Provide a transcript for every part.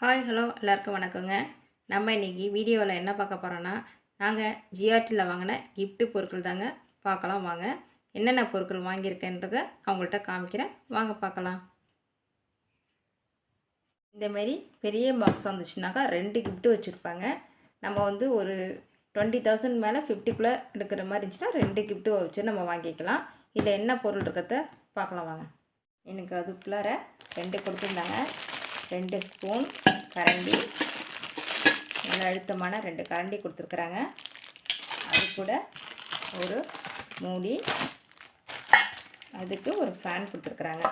Hi hello எல்லாருக்கும் வணக்கங்க. நம்ம இன்றைக்கி வீடியோவில் என்ன பார்க்க போகிறோன்னா நாங்கள் ஜிஆர்டியில் வாங்கின கிஃப்ட்டு பொருட்கள் தாங்க பார்க்கலாம் வாங்க. என்னென்ன பொருட்கள் வாங்கியிருக்கேன்றதை அவங்கள்ட்ட காமிக்கிறேன். வாங்க பார்க்கலாம். இந்தமாரி பெரிய பாக்ஸ் வந்துச்சுனாக்கா ரெண்டு கிஃப்ட்டு வச்சுருப்பாங்க. நம்ம வந்து ஒரு டுவெண்ட்டி தௌசண்ட் மேலே ஃபிஃப்டிக்குள்ளே எடுக்கிற மாதிரி இருந்துச்சுன்னா ரெண்டு கிஃப்ட்டு வச்சு நம்ம வாங்கிக்கலாம். இதில் என்ன பொருள் இருக்கிறத பார்க்கலாம் வாங்க. எனக்கு அதுக்குள்ளார ரெண்டு கொடுத்துருந்தாங்க. ரெண்டு ஸ்பூன் கரண்டி. நல்ல அழுத்தமான ரெண்டு கரண்டி கொடுத்துருக்குறாங்க. அது கூட ஒரு மூடி. அதுக்கு ஒரு ஃபேன் கொடுத்துருக்குறாங்க.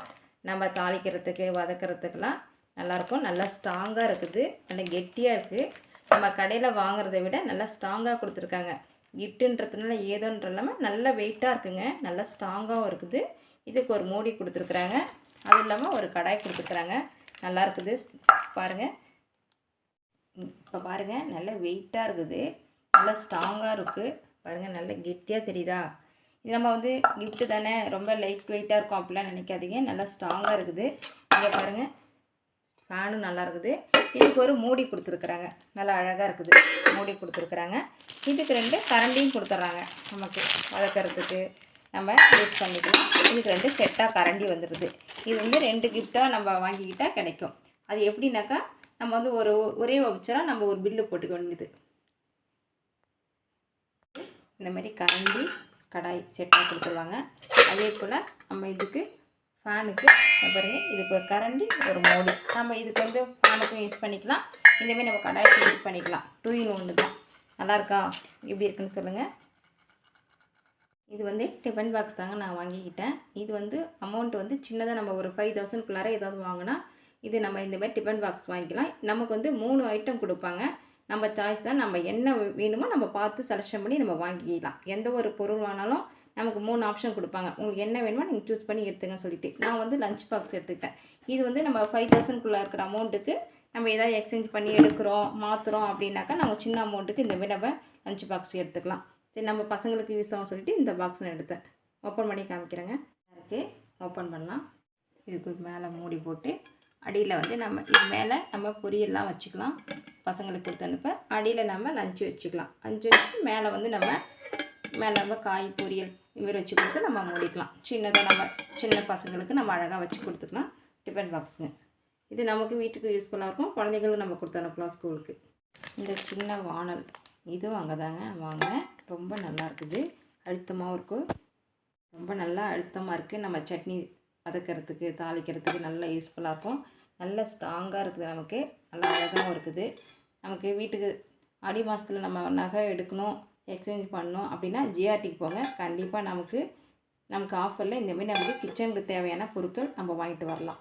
நம்ம தாளிக்கிறதுக்கு வதக்கிறதுக்கெலாம் நல்லாயிருக்கும். நல்லா ஸ்ட்ராங்காக இருக்குது. நல்லா கெட்டியாக இருக்குது நம்ம கடையில் வாங்குறதை விட நல்லா ஸ்ட்ராங்காக கொடுத்துருக்காங்க. கிஃப்ட்டுன்றதுனால ஏதோன்ற இல்லாமல் நல்ல வெயிட்டாக இருக்குங்க. நல்லா ஸ்ட்ராங்காகவும் இருக்குது. இதுக்கு ஒரு மூடி கொடுத்துருக்குறாங்க. அது இல்லாமல் ஒரு கடாய் கொடுத்துருக்குறாங்க. நல்லா இருக்குது பாருங்கள் இப்போ பாருங்கள் நல்ல வெயிட்டாக இருக்குது. நல்லா ஸ்ட்ராங்காக இருக்குது பாருங்கள் நல்ல கெட்டியாக தெரியுதா? இது நம்ம வந்து கிஃப்ட்டு தானே ரொம்ப லைட் வெயிட்டாக இருக்கும் அப்படிலாம் நினைக்காதீங்க. நல்லா ஸ்ட்ராங்காக இருக்குது. இங்கே பாருங்கள் ஃபேனும் நல்லா இருக்குது இதுக்கு ஒரு மூடி கொடுத்துருக்குறாங்க. நல்லா அழகாக இருக்குது. மூடி கொடுத்துருக்குறாங்க. இதுக்கு ரெண்டு கரண்டியும் கொடுத்துட்றாங்க. நமக்கு வளர்க்குறதுக்கு. நம்ம யூஸ் பண்ணிக்கலாம். இதுக்கு ரெண்டு செட்டாக கரண்டி வந்துடுது இது வந்து ரெண்டு கிஃப்டாக நம்ம வாங்கிக்கிட்டால் கிடைக்கும். அது எப்படின்னாக்கா நம்ம வந்து ஒரு ஒரே வச்சராக நம்ம ஒரு பில்லு போட்டுக்க வேண்டியது. இந்த மாதிரி கரண்டி கடாய் செட்டாக கொடுத்துருவாங்க. அதே போல் நம்ம இதுக்கு ஃபேனுக்கு பாருங்க இதுக்கு ஒரு கரண்டி ஒரு மோடி நம்ம இதுக்கு வந்து ஃபேனுக்கும் யூஸ் பண்ணிக்கலாம். இந்தமாரி நம்ம கடாய்க்கு யூஸ் பண்ணிக்கலாம். டூ இன் ஒன்று தான். நல்லா இருக்கா? எப்படி இருக்குன்னு சொல்லுங்கள் இது வந்து டிஃபன் பாக்ஸ் தாங்க நான் வாங்கிக்கிட்டேன். இது வந்து அமௌண்ட் வந்து சின்னதாக நம்ம ஒரு ஃபைவ் தௌசண்ட்குள்ளார ஏதாவது வாங்கினா இது நம்ம இந்த மாதிரி டிஃபன் பாக்ஸ் வாங்கிக்கலாம். நமக்கு வந்து மூணு ஐட்டம் கொடுப்பாங்க. நம்ம சாய்ஸ் தான் நம்ம என்ன வேணுமோ நம்ம பார்த்து செலெக்ஷன் பண்ணி நம்ம வாங்கிக்கலாம். எந்த ஒரு பொருள் வாங்கினாலும் நமக்கு மூணு ஆப்ஷன் கொடுப்பாங்க. உங்களுக்கு என்ன வேணுமோ நீங்கள் சூஸ் பண்ணி எடுத்துங்கன்னு சொல்லிட்டு. நான் வந்து லஞ்ச் பாக்ஸ் எடுத்துக்கிட்டேன். இது வந்து நம்ம ஃபைவ் தௌசண்ட்குள்ளே இருக்கிற அமௌண்ட்டுக்கு நம்ம எதாவது எக்ஸ்சேஞ்ச் பண்ணி எடுக்கிறோம் மாற்றுறோம் அப்படின்னாக்கா நம்ம சின்ன அமௌண்ட்டுக்கு இந்த மாதிரி நம்ம லஞ்ச் பாக்ஸ் எடுத்துக்கலாம். சரி நம்ம பசங்களுக்கு யூஸ் ஆகும் சொல்லிட்டு இந்த பாக்ஸ் நான் எடுத்தேன். ஓப்பன் பண்ணி காமிக்கிறேங்க. இருக்குது ஓப்பன் பண்ணலாம். இதுக்கு மேலே மூடி போட்டு அடியில் வந்து நம்ம இது மேலே நம்ம பொரியல்லாம் வச்சுக்கலாம். பசங்களுக்கு கொடுத்து அனுப்ப அடியில் நம்ம லஞ்சு வச்சுக்கலாம். லஞ்சு வச்சு மேலே வந்து நம்ம மேலே நம்ம காய் பொரியல் இதுமாரி வச்சு கொடுத்து நம்ம மூடிக்கலாம். சின்னதாக நம்ம சின்ன பசங்களுக்கு நம்ம அழகாக வச்சு கொடுத்துக்கலாம். டிஃபன் பாக்ஸுங்க இது நமக்கு வீட்டுக்கு யூஸ்ஃபுல்லாக இருக்கும். குழந்தைங்களும் நம்ம கொடுத்து அனுப்பலாம் ஸ்கூலுக்கு இந்த சின்ன வானல். இதுவும் அங்கே தாங்க வாங்கினேன் ரொம்ப நல்லா இருக்குது அழுத்தமாகவும் இருக்கும் ரொம்ப நல்லா அழுத்தமாக இருக்குது நம்ம சட்னி வதக்கிறதுக்கு தாளிக்கிறதுக்கு நல்லா யூஸ்ஃபுல்லாக இருக்கும். நல்ல ஸ்ட்ராங்காக இருக்குது நமக்கு. நல்லா அழகாகவும் இருக்குது. நமக்கு வீட்டுக்கு ஆடி மாதத்தில் நம்ம நகை எடுக்கணும் எக்ஸ்சேஞ்ச் பண்ணணும் அப்படின்னா ஜிஆர்டிக்கு போங்க. கண்டிப்பாக நமக்கு நமக்கு ஆஃபரில் இந்தமாரி நமக்கு கிச்சனுக்கு தேவையான பொருட்கள் நம்ம வாங்கிட்டு வரலாம்.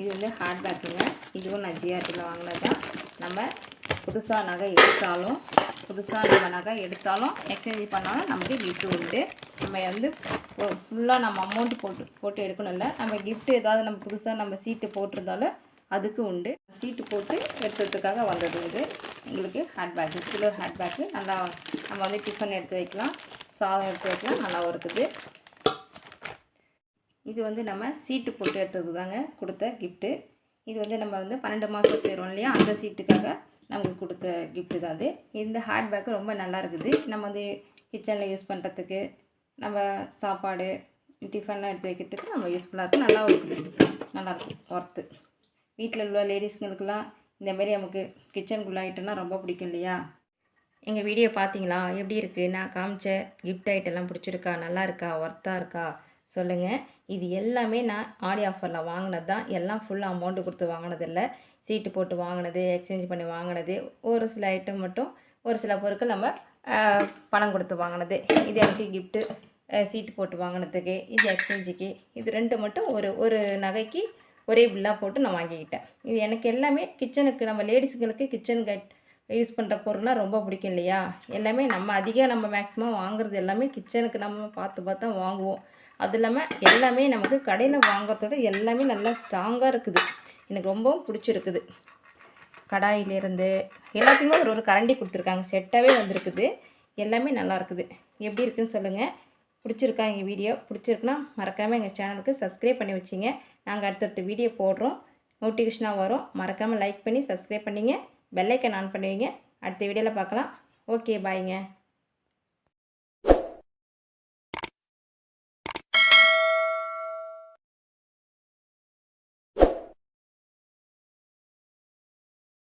இது வந்து ஹார்ட் பேக்குங்க இதுவும் நான் ஜிஆர்டியில் வாங்கினது தான் நம்ம புதுசாக நகை எடுத்தாலும் புதுசாக நம்ம நகை எடுத்தாலும் எக்ஸ்சேஞ்ச் பண்ணாலும் நமக்கு கிஃப்ட் உண்டு. நம்ம வந்து ஃபுல்லாக நம்ம அமௌண்ட் போட்டு போட்டு எடுக்கணும் இல்லை நம்ம கிஃப்ட்டு ஏதாவது நம்ம புதுசாக நம்ம சீட்டு போட்டிருந்தாலும் அதுக்கு உண்டு. சீட்டு போட்டு எடுத்ததுக்காக வந்தது இது. எங்களுக்கு ஹேண்ட் பேக்கு சிலர் ஹேண்ட் பேக்கு நல்லா நம்ம வந்து டிஃபன் எடுத்து வைக்கலாம். சாதம் எடுத்து வைக்கலாம். நல்லாவும் இருக்குது. இது வந்து நம்ம சீட்டு போட்டு எடுத்தது தாங்க கொடுத்த கிஃப்ட்டு இது வந்து நம்ம வந்து பன்னெண்டு மாதம் சேருவோம் இல்லையா? அந்த சீட்டுக்காக நமக்கு கொடுத்த கிஃப்ட்டு தான் அது. இந்த ஹேண்ட் பேக்கு ரொம்ப நல்லா இருக்குது. நம்ம வந்து கிச்சனில் யூஸ் பண்ணுறதுக்கு நம்ம சாப்பாடு டிஃபன்லாம் எடுத்து வைக்கிறதுக்கு நம்ம யூஸ்ஃபுல்லாக இருக்குது. நல்லா இருக்குது நல்லாயிருக்கும் ஒர்த்து வீட்டில் உள்ள லேடிஸுங்களுக்கெல்லாம் இந்தமாரி நமக்கு கிச்சனுக்குள்ள ஐட்டம்னா ரொம்ப பிடிக்கும் இல்லையா? எங்கள் வீடியோ பார்த்தீங்களா எப்படி இருக்குது நான் காமிச்ச கிஃப்ட் ஐட்டம்லாம் பிடிச்சிருக்கா? நல்லா இருக்கா? ஒர்த்தாக இருக்கா? சொல்லுங்கள் இது எல்லாமே நான் ஆடி ஆஃபரில் வாங்கினது தான். எல்லாம் ஃபுல் அமௌண்ட்டு கொடுத்து வாங்கினதில்ல. சீட்டு போட்டு வாங்கினது எக்ஸ்சேஞ்ச் பண்ணி வாங்கினது ஒரு சில ஐட்டம் மட்டும் ஒரு சில பொருட்கள் நம்ம பணம் கொடுத்து வாங்கினது. இது எனக்கு கிஃப்ட்டு சீட்டு போட்டு வாங்கினதுக்கு இது எக்ஸ்சேஞ்சுக்கு இது ரெண்டு மட்டும் ஒரு ஒரு நகைக்கு ஒரே பில்லாக போட்டு நான் வாங்கிக்கிட்டேன். இது எனக்கு எல்லாமே கிச்சனுக்கு நம்ம லேடிஸுங்களுக்கு கிச்சன் கட் யூஸ் பண்ணுற பொருள்னால் ரொம்ப பிடிக்கும் இல்லையா? எல்லாமே நம்ம அதிகம் நம்ம மேக்ஸிமம் வாங்குறது எல்லாமே கிச்சனுக்கு நம்ம பார்த்து பார்த்து தான் வாங்குவோம். அது இல்லாமல் எல்லாமே நமக்கு கடையில் வாங்குறதோட எல்லாமே நல்லா ஸ்ட்ராங்காக இருக்குது. எனக்கு ரொம்பவும் பிடிச்சிருக்குது. கடாயிலேருந்து எல்லாத்தையுமே ஒரு ஒரு கரண்டி கொடுத்துருக்காங்க. செட்டாகவே வந்திருக்குது. எல்லாமே நல்லா இருக்குது. எப்படி இருக்குன்னு சொல்லுங்கள் பிடிச்சிருக்கா எங்கள் வீடியோ? பிடிச்சிருக்குன்னா மறக்காமல் எங்கள் சேனலுக்கு சப்ஸ்கிரைப் பண்ணி வச்சிங்க. நாங்கள் அடுத்தடுத்த வீடியோ போடுறோம். நோட்டிஃபிகேஷனாக வரும். மறக்காமல் லைக் பண்ணி சப்ஸ்கிரைப் பண்ணிங்க. பெல்லைக்கன் ஆன் பண்ணுவீங்க. அடுத்த வீடியோவில் பார்க்கலாம். ஓகே பாய்ங்க.